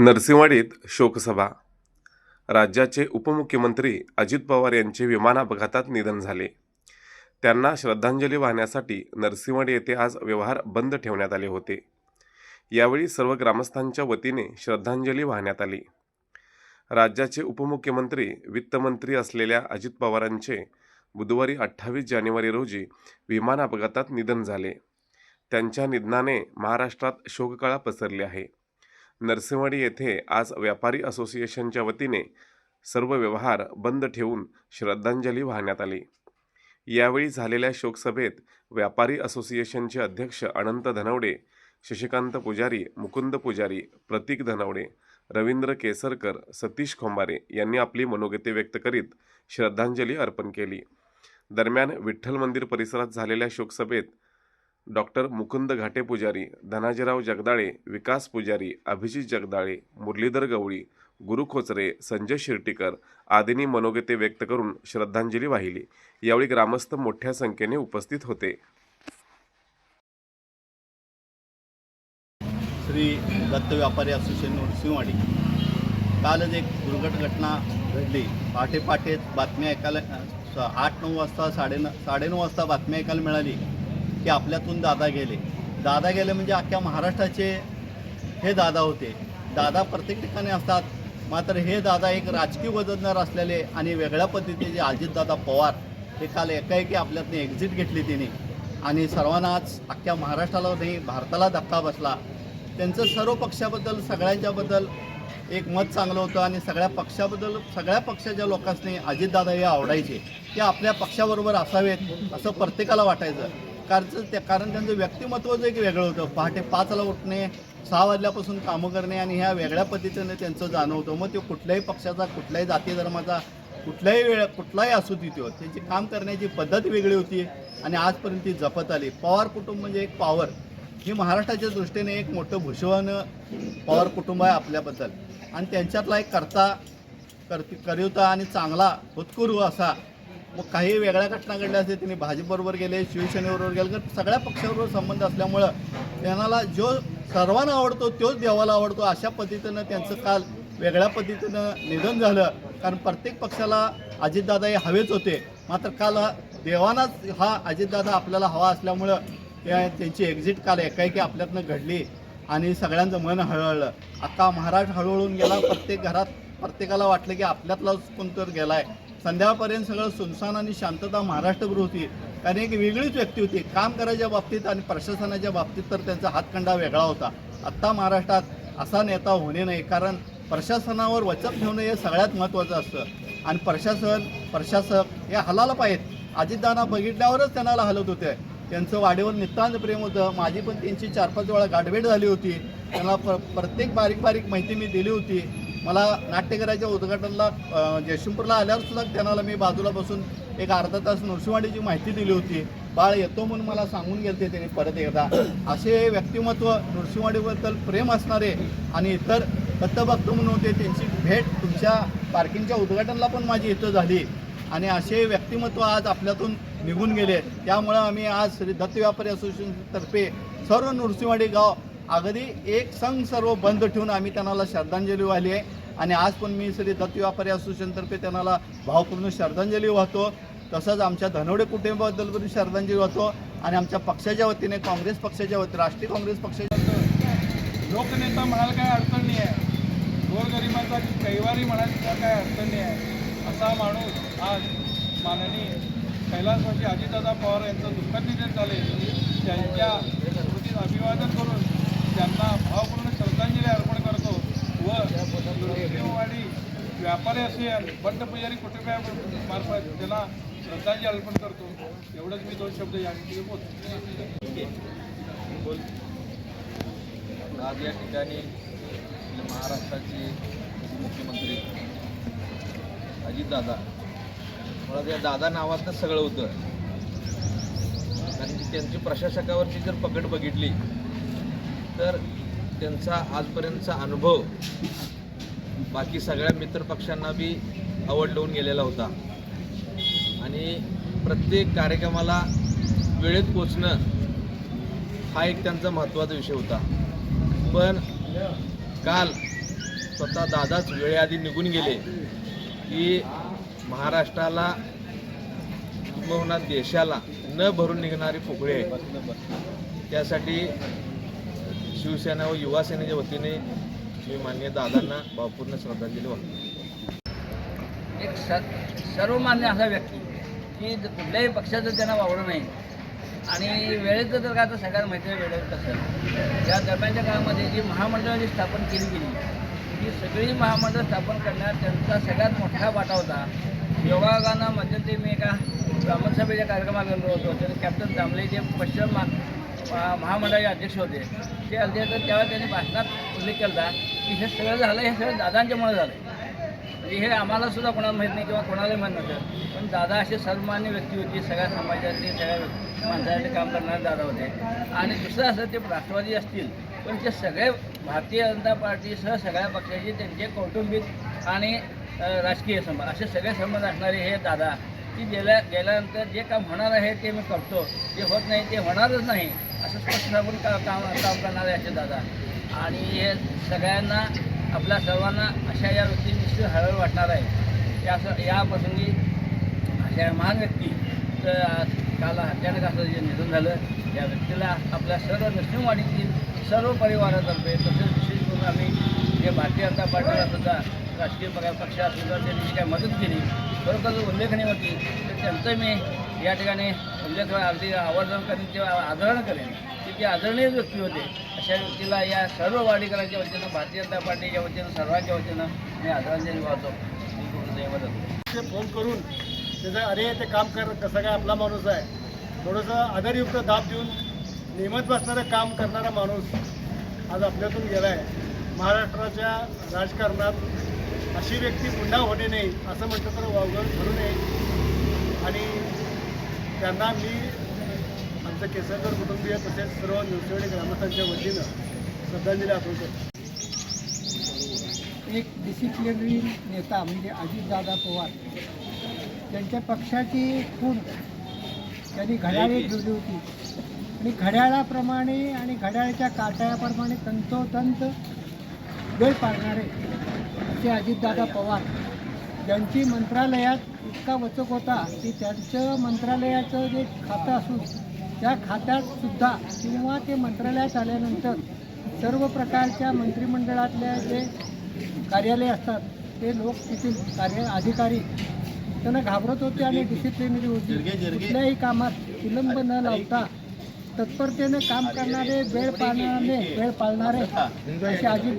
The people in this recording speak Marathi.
नरसिंहवाडीत शोकसभा. राज्याचे उपमुख्यमंत्री अजित पवार यांचे विमान अपघातात निधन झाले. त्यांना श्रद्धांजली वाहण्यासाठी नरसिंहवाडी येथे आज व्यवहार बंद ठेवण्यात आले होते. यावेळी सर्व ग्रामस्थांच्या वतीने श्रद्धांजली वाहण्यात आली. राज्याचे उपमुख्यमंत्री वित्तमंत्री असलेल्या अजित पवारांचे बुधवारी अठ्ठावीस जानेवारी रोजी विमान अपघातात निधन झाले. त्यांच्या निधनाने महाराष्ट्रात शोककळा पसरली आहे. नरसिंहवाडी येथे आज व्यापारी असोसिएशनच्या वतीने सर्व व्यवहार बंद ठेवून श्रद्धांजली वाहण्यात आली. यावेळी झालेल्या शोकसभेत व्यापारी असोसिएशनचे अध्यक्ष अनंत धनवडे शशिकांत पुजारी मुकुंद पुजारी प्रतीक धनवडे रवींद्र केसरकर सतीश खोंबारे यांनी आपली मनोगते व्यक्त करीत श्रद्धांजली अर्पण केली. दरम्यान विठ्ठल मंदिर परिसरात झालेल्या शोकसभेत डॉक्टर मुकुंद घाटे पुजारी धनाजीराव जगदाळे विकास पुजारी अभिजित जगदाळे मुरलीधर गवळी गुरु खोचरे संजय शिर्टीकर आदींनी मनोगते व्यक्त करून श्रद्धांजली वाहिली. यावेळी ग्रामस्थ मोठ्या संख्येने उपस्थित होते. श्री दत्त व्यापारी असोसिएशन नरसिंहवाडी. कालच एक दुर्घट घटना घडली. पहाटे बातम्या ऐकायला आठ नऊ वाजता साडे साडेनऊ वाजता बातम्या ऐकायला मिळाली. की आपल्यातून दादा गेले. दादा गेले म्हणजे अख्ख्या महाराष्ट्राचे हे दादा होते. दादा प्रत्येक ठिकाणी असतात. मात्र हे दादा एक राजकीय वजनदार असलेले आणि वेगळ्या पद्धतीचे अजितदादा पवार हे काल एकाएकी आपल्यातनं एक्झिट घेतली तिने. आणि सर्वांना आज अख्ख्या महाराष्ट्राला नाही भारताला धक्का बसला. त्यांचं सर्व पक्षाबद्दल सगळ्यांच्याबद्दल एक मत चांगलं होतं आणि सगळ्या पक्षाबद्दल सगळ्या पक्षाच्या लोकांनी अजितदादा हे आवडायचे. ते आपल्या पक्षाबरोबर असावेत असं प्रत्येकाला वाटायचं. कारचं त्या कारण त्यांचं व्यक्तिमत्वच एक वेगळं होतं. पहाटे पाचला उठणे सहा वाजल्यापासून कामं करणे आणि ह्या वेगळ्या पद्धतीने त्यांचं जाणवतं. मग ते कुठल्याही पक्षाचा कुठल्याही जाती धर्माचा कुठल्याही वेळ कुठलाही असू तिथे त्यांची काम करण्याची पद्धत वेगळी होती आणि आजपर्यंत ती जपत आली. पवार कुटुंब म्हणजे एक पॉवर ही महाराष्ट्राच्या दृष्टीने एक मोठं भूषवण पवार कुटुंब आहे आपल्याबद्दल. आणि त्यांच्यातला एक करता करती करिवता आणि चांगला होतकुरू असा मग काही वेगळ्या घटना घडल्या असते त्यांनी भाजपबरोबर गेले शिवसेनेबरोबर गेले तर सगळ्या पक्षाबरोबर संबंध असल्यामुळं त्यांना जो सर्वांना आवडतो तोच देवाला आवडतो अशा पद्धतीनं त्यांचं काल वेगळ्या पद्धतीनं निधन झालं. कारण प्रत्येक पक्षाला अजितदादा हे हवेच होते. मात्र काल देवानाच हा अजितदादा आपल्याला हवा असल्यामुळं त्या त्यांची एक्झिट काल एकाएकी आपल्यातनं घडली आणि सगळ्यांचं मन हळहळलं. अख्खा महाराष्ट्र हळूहळून गेला. प्रत्येक घरात प्रत्येकाला वाटलं की आपल्यातलाच कोणतर आहे संध्याकाळपर्यंत सगळं सुनसान आणि शांतता महाराष्ट्रभर होती. कारण एक वेगळीच व्यक्ती होती. काम करायच्या बाबतीत आणि प्रशासनाच्या बाबतीत तर त्यांचा हातखंडा वेगळा होता. आत्ता महाराष्ट्रात असा नेता होणे नाही. कारण प्रशासनावर वचक ठेवणं हे सगळ्यात महत्त्वाचं असतं. आणि प्रशासन प्रशासक हे हलायला पाहिजेत. अजितदाना बघितल्यावरच त्यांना हलत होते. त्यांचं वाडेवर नितांत प्रेम होतं. माझी पण त्यांची चार पाच वेळा गाठभेट झाली होती. त्यांना प्र प्रत्येक बारीक बारीक माहिती मी दिली होती. मला नाट्यगृहाच्या उद्घाटनाला अ, आल्यावर सुद्धा त्यांना मी बाजूला बसून एक अर्धा तास नृसिंहवाडीची माहिती दिली होती. बाळ येतो म्हणून मला सांगून गेलते त्यांनी परत एकदा. असे व्यक्तिमत्व नृसिंहवाडीबद्दल प्रेम असणारे आणि इतर दत्तभक्त म्हणून होते त्यांची भेट तुमच्या पार्किंगच्या उद्घाटनाला पण माझी इथं झाली. आणि असे व्यक्तिमत्व आज आपल्यातून निघून गेले. त्यामुळं आम्ही आज श्री दत्त व्यापारी असोसिएशनतर्फे सर्व नृसिंहवाडी गाव अगदी एक संघ सर्व बंद ठेवून आम्ही त्यांना श्रद्धांजली वाहिली आहे. आणि आज पण मी श्री दत्त व्यापारी असोसिएशनतर्फे त्यांना भावपूर्ण श्रद्धांजली वाहतो. तसंच आमच्या धनवडे कुटुंबाबद्दल पण श्रद्धांजली वाहतो. आणि आमच्या पक्षाच्या वतीने काँग्रेस पक्षाच्या वतीने राष्ट्रीय काँग्रेस पक्षाच्या लोकनेता म्हणाल काय अडचण नाही आहे. गोरगरिबांचा कैवारी म्हणाल काय अडचण नाही आहे. असा माणूस आज माननीय कैलासवासी अजितदादा पवार यांचं दुःखद निधन झाले त्यांच्या स्मृतीत अभिवादन करून त्यांना भावपूर्ण श्रद्धांजली अर्पण करतो व आणि व्यापारी असेल बंडपुजारी कुटुंबामार्फत त्यांना श्रद्धांजली अर्पण करतो एवढंच मी दोन शब्द या ठिकाणी बोलतो. आज या ठिकाणी महाराष्ट्राचे मुख्यमंत्री अजितदादा मुळात या दादा नावातच सगळं होतं. कारण की त्यांची प्रशासकावरची जर पकड बघितली तर त्यांचा आजपर्यंतचा अनुभव बाकी सगळ्या मित्रपक्षांना बी आवड लावून गेलेला होता. आणि प्रत्येक कार्यक्रमाला वेळेत पोचणं हा एक त्यांचा महत्त्वाचा विषय होता. पण काल स्वतः दादाच वेळेआधी निघून गेले की महाराष्ट्राला किंबहुना देशाला न भरून निघणारी पोकळी आहे. त्यासाठी शिवसेना व युवा सेनेच्या वतीने मी मान्य दादांना भावपूर्ण श्रद्धांजली वाहतो. एक स सर्वमान्य असा व्यक्ती की कुठल्याही पक्षाचं त्यांना वावडं नाही. आणि वेळेचं तर काय आता सगळ्यांना माहिती आहे वेळेत कसं. या दरम्यानच्या काळामध्ये जी महामंडळाची स्थापन केली गेली ही सगळी महामंडळ स्थापन करण्यात त्यांचा सगळ्यात मोठा वाटा होता. योगायोगानं मध्यंतरी मी एका ब्राह्मण सभेच्या गेलो होतो. त्याने कॅप्टन दामले जे पश्चिम महामंडळाचे अध्यक्ष होते. ते आले तर तेव्हा त्यांनी भाषणात उल्लेख केला की हे सगळं झालं हे सगळं दादांच्यामुळे झालं. म्हणजे हे आम्हाला सुद्धा कोणाला माहीत नाही किंवा कोणालाही माहीत नव्हतं. पण दादा असे सर्वमान्य व्यक्ती होती सगळ्या समाजातली सगळ्या माणसाचे काम करणारे दादा होते. आणि दुसरं असं ते राष्ट्रवादी असतील पण ते सगळे भारतीय जनता पार्टीसह सगळ्या पक्षाचे त्यांचे कौटुंबिक आणि राजकीय संबंध असे सगळे संबंध असणारे हे दादा की गेल्या गेल्यानंतर जे काम होणार आहे ते मी करतो. जे होत नाही ते होणारच नाही असं स्पष्ट सांगून का काम काम करणारे असे दादा. आणि हे सगळ्यांना आपल्या सर्वांना अशा या व्यक्ती निश्चित हळहळ वाटणार आहे. या असं या प्रसंगी अशा महान व्यक्ती तर काल अचानक असं जे निधन झालं या व्यक्तीला आपल्या सर्व नरसिंहवाडीतील सर्व परिवारातर्फे तसेच विशेष करून आम्ही जे भारतीय जनता पार्टीला सुद्धा राजकीय पगार पक्षात सुद्धा त्यांनी जी काय मदत केली खरोखर जर उल्लेखनीय होती तर त्यांचं मी या ठिकाणी उल्लेख अगदी आवर्जन करेन किंवा आदरण करेन. की ते आदरणीय व्यक्ती होते अशा व्यक्तीला या सर्व वाडीकरांच्या वतीनं भारतीय जनता पार्टीच्या वतीनं सर्वांच्या वतीनं मी आदरांजली वाहतो. मी ते फोन करून त्याचं अरे ते काम कर कसं काय आपला माणूस आहे? थोडंसं आदरयुक्त दाब देऊन नियमित बसणारं काम करणारा माणूस आज आपल्यातून गेला आहे महाराष्ट्राच्या राजकारणात अशी व्यक्ती पुन्हा होणे नाही असं म्हटलं तर वावगं ठरू नये. आणि त्यांना मी आमचं केसरकर कुटुंबीय तसेच सर्व निवसेवाडी ग्रामस्थांच्या वतीनं श्रद्धांजली अर्पण करतो. एक डिसिप्लिनरी नेता म्हणजे अजितदादा पवार. त्यांच्या पक्षाची खूण त्यांनी घड्याळी ठेवली होती. आणि घड्याळाप्रमाणे आणि घड्याळाच्या काट्याप्रमाणे तंतोतंत वेळ पाळणारे असे अजितदादा पवार ज्यांची मंत्रालयात इतका वचक होता की त्यांचं मंत्रालयाचं जे खातं असून त्या खात्यातसुद्धा किंवा ते मंत्रालयात आल्यानंतर सर्व प्रकारच्या मंत्रिमंडळातल्या जे कार्यालय असतात ते लोक तिथील कार्य अधिकारी त्यांना घाबरत होते आणि डिसिप्लिनरी होती. कुठल्याही कामात विलंब न लावता तत्परतेने काम करणारे वेळ पाळणारे वेळ पाळणारे असे अजित